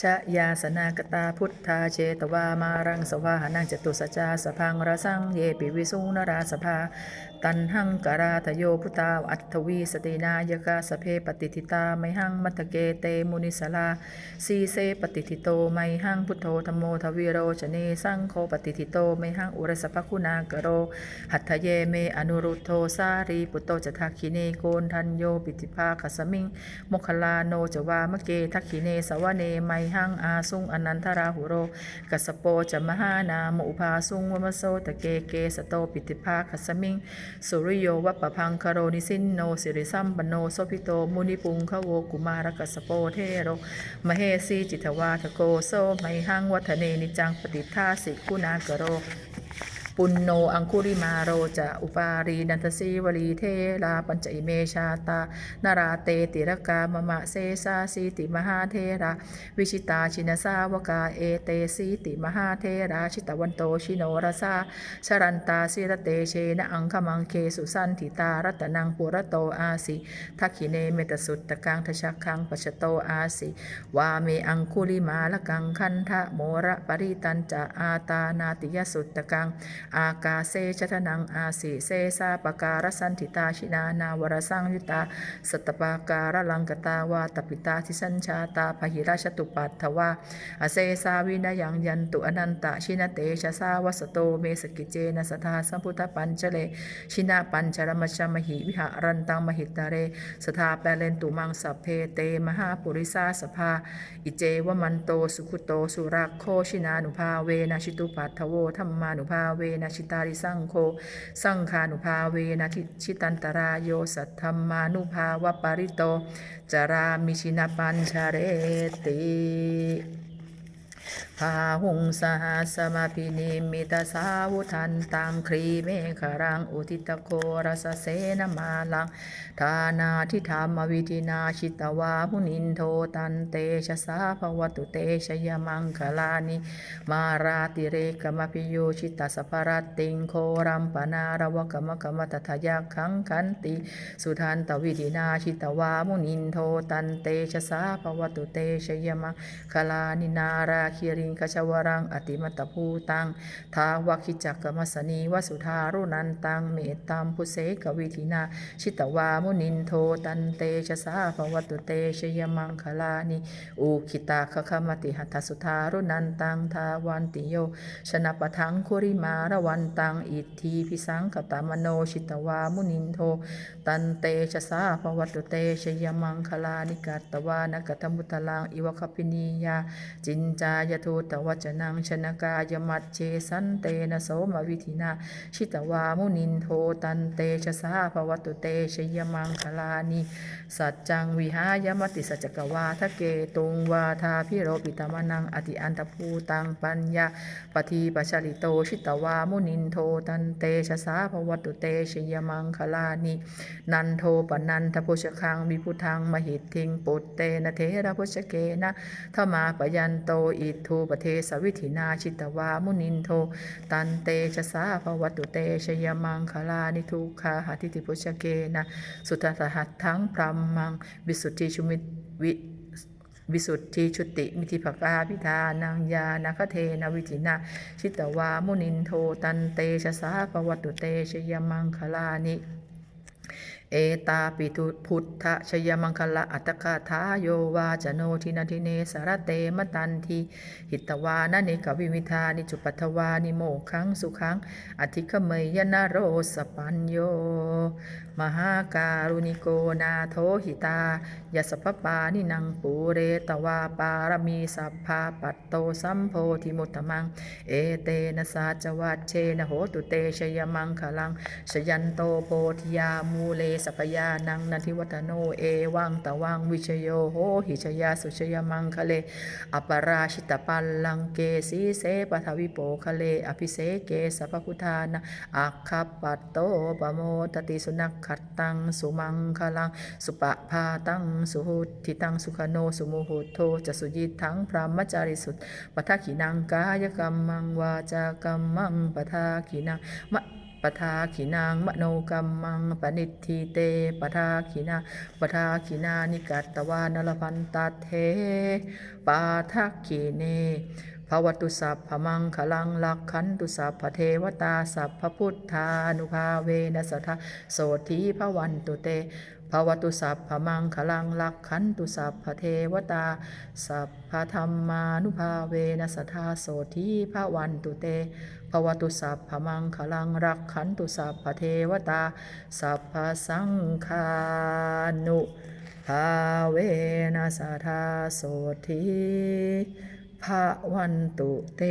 ชะยาสนากตาพุทธาเชตวามารังสวาหนังจตุสจาสพังรสังเยปิวิสุนราสภา ตันหังกราทโยพุตาอัตถวีสตินายกาสเพปฏิทิตาไมหังมัตตเกเตมุนิสลาสีเสปฏิทิโตไมหังพุทโธธรรมโมทวิโรชเนสังโฆปฏิทิโตไมหังอุรสภคุณากโร หัตถเยเมอนุรุโทสารีปุตโตจทักขิเนโกนทันโยปิติภาคสมิงโมคลาโนจวามะเกทักขิเนสวเนไมหังอาสุงอนันทราหุโรกัสโปจมหานามอุภาสุงวมโสตะเกเกสโตปิติภาคสมิงสุริโยวัปปพังคโรนิสินโนสิริสัมปโนโสพิโตมุนิปุงขโวกุมารกัสโปเทโรมเหสีจิตวาทโกโซไมหังวัฒเนนิจังปฏิทาสิกุณากโร ปุณโนอังคุริมาโรจะอุปารีนันทสีวลีเทลาปัญจอิเมชาตานาราเตติรกามมะเซสาสีติมหาเทระวิชิตาชินสาวกาเอเตสีติมหาเทราชิตวันโตชิโนรสาชรันตาสิรเตเชนะอังคมังเคสุสันติตารัตนังปุระโตอาสิทักขิเนเมตสุตตะกังทชักขังปัชโตอาสิวาเมอังคุลิมาละกังคันทะโมระปริตันจะอาตานาติยสุตตะกังอากาเซชทนังอาสิเซสาปการสันติตาชินานาวรสังยุตาสตปาการลังกตาวาตปิตาทิสัญชาตาพหิราชตุปัตถวาอเซสาวินายังยันตุอนันตะชินเตชะสาวสโตเมสกิเจนะสทาสัมพุทธปัญจเลชินาปัญจรมชมหิวิหารันตังมหิตาเรสทาแปเลนตุมังสัพเพเตมหาปุริสาสภาอิเจวมันโตสุขุโตสุรักโคชินานุภาเวนะชิตุปัตถโวธรรมานุภาเวนะชิตาริสังโคสังคานุภาเวนะชิตันตรายโยสัทธรรมานุภาวปาริโต จารามิชินาปัญชาเรติ พาหุงสหสมาพินิมิตาสาวุทันตังครีเมฆรังอุทิตโกรสเสนมาลังทานาทิธรรมวิธินาชิตวามุนินโทตันเตชะสาภวตุเตชยมังคลานิมาราติเรกมพิโยชิตาสปรตติงโครัมปนารวกมกมตถยาคังคันติสุทันตวิธินาชิตวามุนินโทตันเตชะสาภวตุเตชยมังคลานินาราคิริงคชวรัง อติมัตภูตัง ทาวคิจักกมัสนีวสุธารุนันตัง เมตตัมพุเสกวิธินา ชิตวามุนินโทตันเตชะสาภวตุเตชยมังคลานิอุคิตาคคมติหัตสุธารุนันตัง ทาวันติโย ชนะปะทังคุริมาระวันตัง อิทธีพิสังกตามโนชิตวามุนินโท ตันเตชะสาภวตุเตชยมังคลานิกัตตวานกัตมุตลัง อิวคปินียา จินจายทูตวจนังชนกายมัจเจสันเตนะโสมวิธินาชิตวามุนินโทตันเตชะสาภวตุเตชยมังคลานิสัจจังวิหายมติสัจกวาทะเกตุงวาทาพิโรปิตามนังอติอันตภูตังปัญญาปทีปชริโตชิตวามุนินโทตันเตชะสาภวตุเตชยมังคลานินันโทปนันทพุชคังวิพุทังมหิตทิงปุตเตนะเทระพุชเกนะทมาปยันโตอิทูปเทสวิธินาชิตวามุนินโท ตันเตชะสาภวตุเตชยมังคลานิทุกขาหาทิติพุชเกนะ สุตตหัตถังพรหมังวิสุทธิชุมิตวิวิสุทธิชุติมิธิภกาพิธานังยานาคเทนวิธินาชิตวามุนินโทตันเตชะสาภวตุเตชยมังคลานิ เอตาปิทุพุทธชยมังคละอัตคาทาโยวาจโนทินาทิเนสารเตมตันทีหิตวานเนกวิมิธานิจุปัทวานิโมขังสุขังอธิคเมยนโรสปัญโยมหาการุณิโกนาโทหิตายสพปานินังปูเรตวาปารมีสัพพาปัตโตสัมโพธิมุตตมัง เอเตนะสาจวัชเชนะโหตุเตชยมังคลังชยันโตโพธิยามููเลสกยานังนันทิวัตโนเอวังตะวังวิชโยโหหิชยาสุชยมังคะเลอปราชิตปัลลังเกสีเสปทวิโปคะเลอภิเสเกสัพพุทานะอัคคปัตโตปโมตติสุนักขัตตังสุมังคลังสุปะพาตังสุหุทิตังสุขโนสุโมโหโทจะสุยิทังพรหมจาริสุทธปทักขินังกายกรรมังวาจากรรมังปทักขินังมะ ปทาขินางมโนกรรมังปนิทธิเตปทาขินาปทาขินานิกัตตวานลพันตาเทปาทักขีเนภวตุสัพพมังคลังลักขันตุสัพพเทวตาสัพพพุทธานุภาเวนัสทะโสธีพวันตุเต ภวตุสัพพมังคลังลักขันตุสัพพเทวตา สัพพธรรมานุภาเวนัสทาโสธีภวันตุเตภวตุสัพพมังคลังรักขันตุสัพพเทวตา สัพพสังฆานุภาเวนัสทาโสธีภะวันตุเต